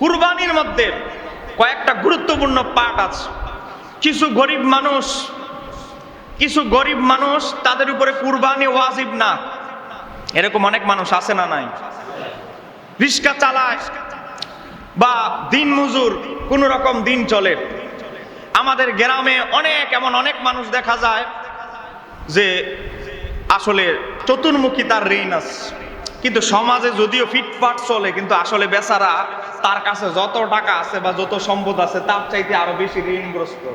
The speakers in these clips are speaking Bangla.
কুরবানির মধ্যে কয়েকটা গুরুত্বপূর্ণ পার্ট আছে। কিছু গরিব মানুষ, কিছু গরিব মানুষ তাদের উপরে কুরবানি ওয়াজিব না। এরকম অনেক মানুষ আছে না নাই? রিক্সা চালায় বা দিন মজুর, কোন রকম দিন চলে। আমাদের গ্রামে অনেক, এমন অনেক মানুষ দেখা যায় যে আসলে চতুর্মুখী তার ঋণ আছে। কিন্তু সমাজে যদিও ফিটফাট চলে, কিন্তু আসলে বেচারা তার কাছে যত টাকা আছে বা যত সম্পদ আছে, তার চাইতে আরও বেশি ঋণগ্রস্ত।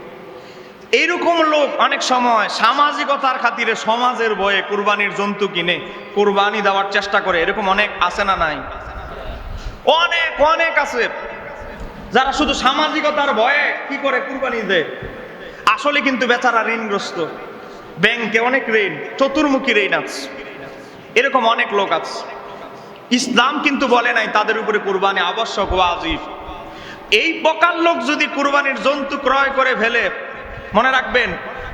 এইরকম লোক অনেক সময় সামাজিকতার খাতিরে সমাজের বয়ে কুরবানির জন্তু কিনে কুরবানি দেওয়ার চেষ্টা করে। এরকম অনেক আছে না নাই? অনেক অনেক আছে। যারা শুধু সামাজিকতার ভয়ে কি করে কুরবানি দেয়? আসলে কিন্তু বেচারা ঋণগ্রস্ত। ব্যাংকে অনেক ঋণ, চতুর্মুখী ঋণ আছে। এরকম অনেক লোক আছে। ইসলাম কিন্তু বলে নাই, তাদের উপরে কুরবানি আবশ্যক ওয়াজিব এই প্রকার লোক যদি কুরবানির জন্তু ক্রয় করে ফেলে, মনে রাখবেন,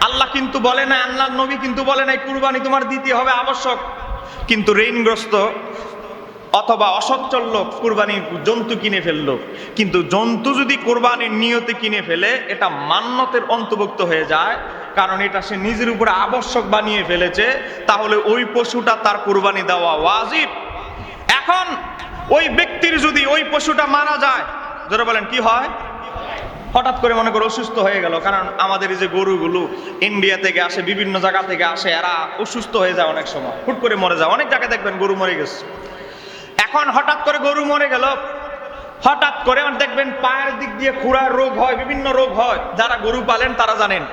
আল্লাহ কিন্তু বলে নাই আল্লাহ নবী কিন্তু বলে নাই, কুরবানি তোমার দিতে হবে আবশ্যক। কিন্তু ঋণগ্রস্ত অথবা অসচ্ছল লোক কুরবানির জন্তু কিনে ফেলল। কিন্তু জন্তু যদি কোরবানির নিয়তে কিনে ফেলে, এটা মান্যতের অন্তর্ভুক্ত হয়ে যায়, কারণ এটা সে নিজের উপরে আবশ্যক বানিয়ে ফেলেছে, তাহলে ওই পশুটা তার কুরবানি দেওয়া ওয়াজিব। এখন ওই ব্যক্তির যদি ওই পশুটা মারা যায় ধরে বলেন, কি হয়? হঠাৎ করে মনে করো অসুস্থ হয়ে গেল, কারণ আমাদের এই যে গরুগুলো ইন্ডিয়া থেকে আসে, বিভিন্ন জায়গা থেকে আসে, এরা অসুস্থ হয়ে যায় অনেক সময়, হুট করে মরে যায়। অনেক জায়গায় দেখবেন গরু মরে গেছে। এখন হঠাৎ করে গরু মরে গেল, হঠাৎ করে দেখবেন পায়ের দিক দিয়ে খুঁড়ার রোগ হয়, বিভিন্ন রোগ হয়। যারা গরু পালেন তারা জানেন,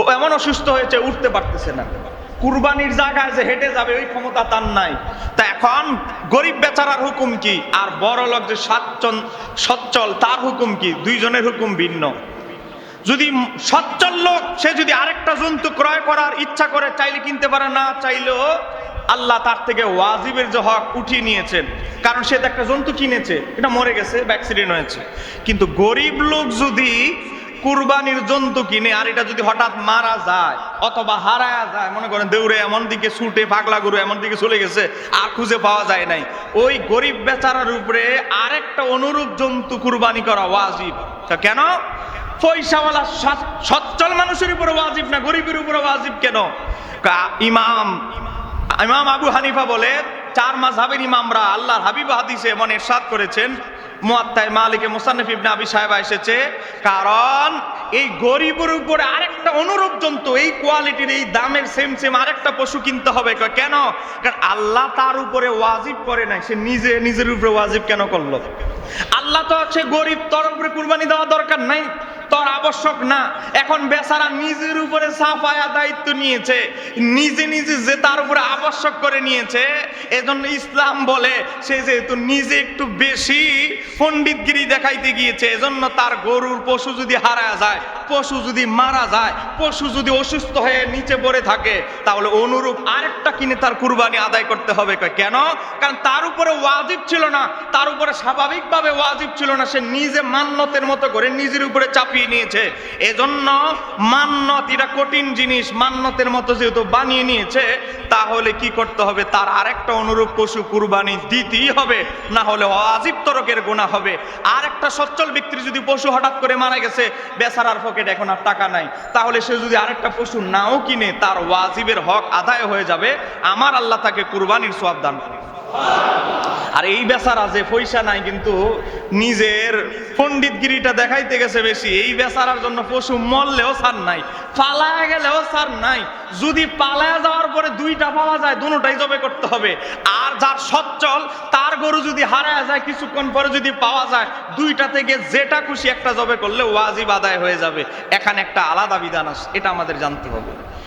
ও এমন অসুস্থ হয়েছে, উঠতে পারতেছে না। কুরবানির জায়গায় যে হেঁটে যাবে, ওই ক্ষমতা তার নাই। তা এখন গরিব বেচারার হুকুম কি? আর বড় লোক যে সচ্ছল, তার হুকুম কি? দুইজনের হুকুম ভিন্ন। যদি সচ্ছল লোক, সে যদি আরেকটা জন্তু ক্রয় করার ইচ্ছা করে, চাইলে কিনতে পারে, না চাইলেও আল্লাহ তার থেকে ওয়াজিবের যে হক উঠিয়ে নিয়েছেন। কারণ সে তো একটা জন্তু কিনেছে, এটা মরে গেছে অ্যাক্সিডেন্ট হয়েছে। কিন্তু গরিব লোক যদি কুরবানির জন্তু কিনে, আর এটা যদি হঠাৎ মারা যায় অথবা হারায়া যায়, মনে করেন দেউরে এমন দিকে ছুটে, পাগলা গরু এমন দিকে চলে গেছে, আর খুঁজে পাওয়া যায় নাই। ওই গরিব বেচারার উপরে আরেকটা অনুরূপ জন্তু কুরবানি করা ওয়াজিব। তা কেন? পয়সাওয়ালা সচ্ছল মানুষের উপরে ওয়াজিব না গরিবের উপরে ওয়াজিব কেন? ইমাম ইমাম আবু হানিফা বলে, চার মাযহাবের ইমামরা আল্লাহর হাবিব হাদিসে এমন ইরশাদ করেছেন মুয়াত্তায় মালিকে মোসানফ ইবনে আবি সাহেব এসেছে। কারণ এই গরিবের উপরে আরেকটা অনুরূপ জন্তু, এই কোয়ালিটির, এই দামের সেম সেম আরেকটা পশু কিনতে হবে। কেন? কারণ আল্লাহ তার উপরে ওয়াজিব করে নাই। সে নিজে, নিজের উপরে ওয়াজিব কেন করল? আল্লাহ তো আছে গরিব, তার উপরে কুরবানি দেওয়া দরকার নাই। তোর আবশ্যক না। এখন বেচারা নিজের উপরে সাফায়া দায়িত্ব নিয়েছে, নিজে নিজে যে তার উপরে আবশ্যক করে নিয়েছে, এজন্য ইসলাম বলে সে যেহেতু নিজে একটু বেশি পণ্ডিতগিরি দেখাইতে গিয়েছে, এজন্য তার গরুর পশু যদি হারায় যায়, পশু যদি মারা যায়, পশু যদি অসুস্থ হয়ে নিচে পড়ে থাকে, তাহলে অনুরূপ আরেকটা কিনে তার কুরবানি আদায় করতে হবে। কেন? কারণ তার উপরে ওয়াজিব ছিল না, তার উপরে স্বাভাবিকভাবে ওয়াজিব ছিল না, সে নিজে মান্যতের মতো করে নিজের উপরে চাপিয়ে নিয়েছে। এজন্য মান্যত এটা কঠিন জিনিস মান্যতের মতো যেহেতু বানিয়ে নিয়েছে, তাহলে কি করতে হবে? তার আরেকটা অনুরূপ পশু কুরবানি দিতেই হবে, না হলে ওয়াজিব তরকের গোনা হবে। আর একটা সচ্ছল ব্যক্তির যদি পশু হঠাৎ করে মারা গেছে, বেচারার পকেট এখন আর টাকা নাই। তাহলে সে যদি আরেকটা পশু নাও কিনে, তার ওয়াজিবের হক আদায় হয়ে যাবে। আমার আল্লাহ তাকে কুরবানির সোয়াব দান করে আর এই বেচারা যে পয়সা নাই কিন্তু নিজের পণ্ডিতগিরিটা দেখাইতে গেছে বেশি। এই বেচারার জন্য পশু মরলেও সার নাই, পালায়া গেলেও সার নাই। যদি পালায়া যাওয়ার পরে দুইটা পাওয়া যায়, দুটাই জবে করতে হবে। আর যার সচ্ছল তার গরু যদি হারায় যায়, কিছুক্ষণ পরে যদি পাওয়া যায়, দুইটা থেকে যেটা খুশি একটা জবে করলে ওয়াজিব আদায় হয়ে যাবে। এখানে একটা আলাদা বিধান আছে, এটা আমাদের জানতে হবে।